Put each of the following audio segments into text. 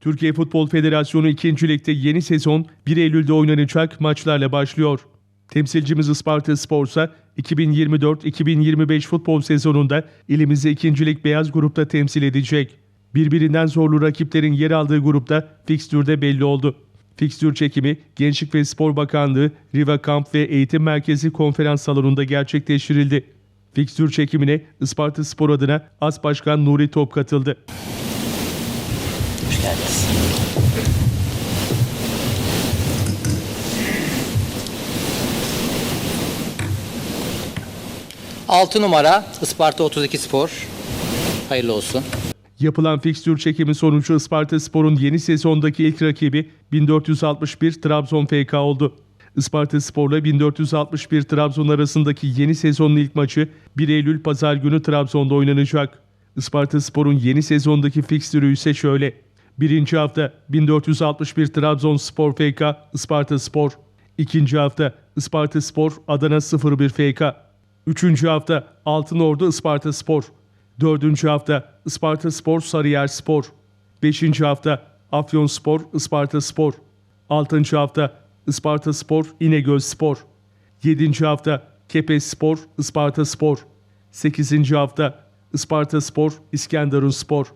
Türkiye Futbol Federasyonu 2. Lig'de yeni sezon 1 Eylül'de oynanacak maçlarla başlıyor. Temsilcimiz Isparta Spor'sa 2024-2025 futbol sezonunda ilimizi 2. Lig Beyaz Grup'ta temsil edecek. Birbirinden zorlu rakiplerin yer aldığı grupta fikstürde belli oldu. Fikstür çekimi Gençlik ve Spor Bakanlığı, Riva Kamp ve Eğitim Merkezi konferans salonunda gerçekleştirildi. Fikstür çekimine Isparta Spor adına As Başkan Nuri Top katıldı. Geldiniz. 6 numara Isparta 32 Spor. Hayırlı olsun. Yapılan fikstür çekimi sonucu Isparta Spor'un yeni sezondaki ilk rakibi 1461 Trabzon FK oldu. Isparta Spor'la 1461 Trabzon arasındaki yeni sezonun ilk maçı 1 Eylül Pazar günü Trabzon'da oynanacak. Isparta Spor'un yeni sezondaki fikstürü ise şöyle. Birinci hafta 1461 Trabzonspor FK Isparta Spor. İkinci hafta Isparta Spor Adana 01 FK. Üçüncü hafta Altınordu Isparta Spor. Dördüncü hafta Isparta Spor Sarıyer Spor. Beşinci hafta Afyon Spor Isparta Spor. Altıncı hafta Isparta Spor İnegöl Spor. Yedinci hafta Kepes Spor Isparta Spor. Sekizinci hafta Isparta Spor İskenderun Spor.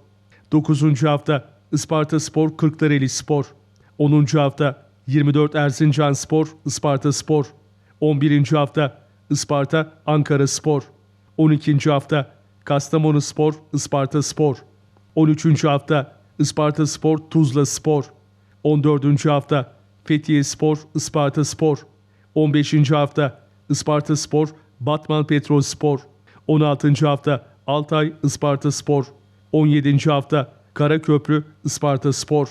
Dokuzuncu hafta Isparta Spor Kırklareli Spor. 10. hafta 24 Erzincan Spor Isparta Spor. 11. hafta Isparta Ankara Spor. 12. hafta Kastamonu Spor Isparta Spor. 13. hafta Isparta Spor Tuzla Spor. 14. hafta Fethiye Spor Isparta Spor. 15. hafta Isparta Spor Batman Petrol Spor. 16. hafta Altay Isparta Spor. 17. hafta Karaköprü Isparta Spor.